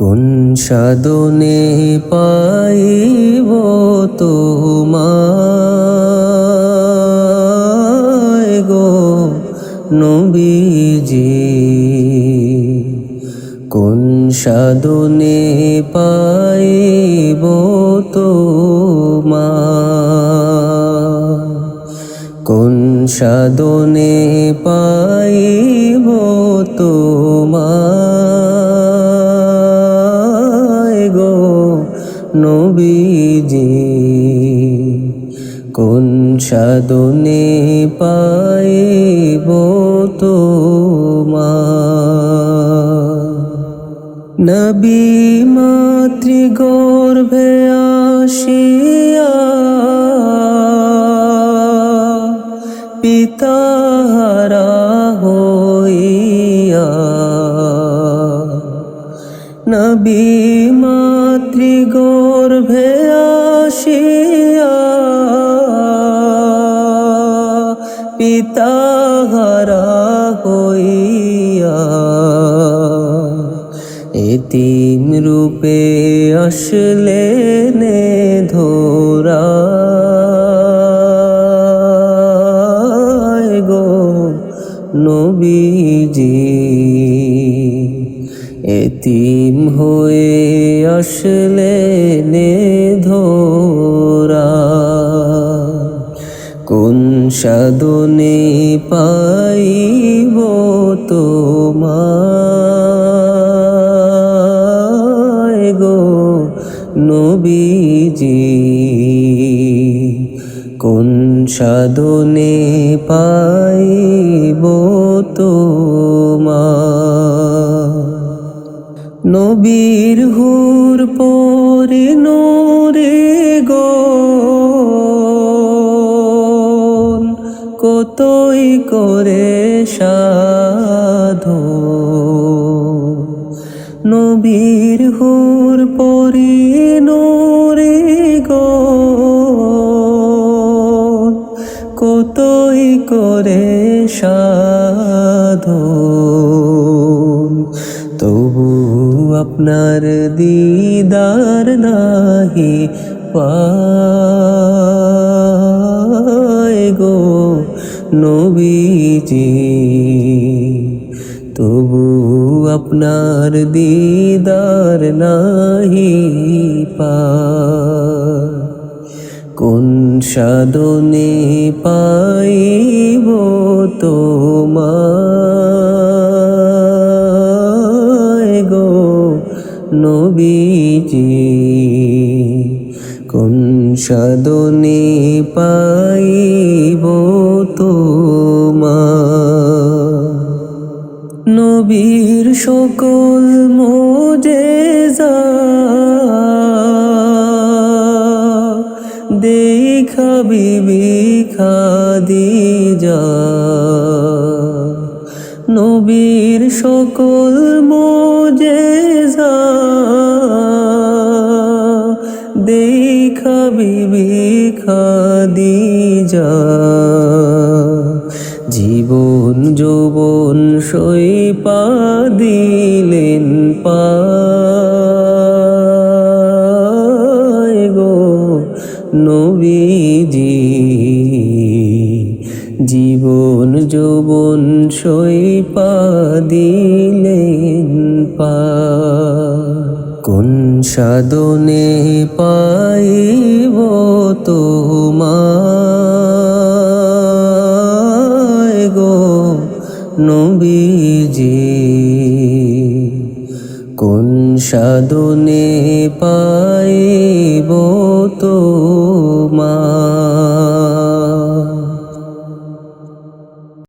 কোন সাধনে পাইব তোমায় গো নবীজি? কোন সাধনে পাইব তোমায়? কোন সাধনে পাইব নবীজি কোন সাধনে পাইব তোমায় নবী মাতৃগর্ভে আসিয়া পিতাহারা হইয়া নবী পিতাহারা হইয়া এতিম রূপে আসলে নে ধরা। গো নবীজি এতিম হয়ে আসলে সাধনে পাইব তোমায় গো নবীজি। কোন সাধনে পাইব তোমায়? নবীর হুর পরে নোরে কতই করে সাধো। নবীর হুর পরে নোরে গো। কতই করে সাধো। তবু আপনার দিদার নাহি পায় গো নবীজি। তবু আপনার দিদার নাহি পায় কোন সাধনে পাইব তোমায় গো নবীজি? কোন সাধনে পাইব নবীর সকল মোজেজা। দেখা বিবি খাদিজা। নবীর সকল মোজেজা। দেখা বিবি খাদিজা। জীবন যৌবন সই পা দিলেন পায় গো নবীজি। জীবন যৌবন সই পা দিলেন পা কোন সাধনে পাইব তোমায় নবীজি কোন সাধনে পাইব তোমা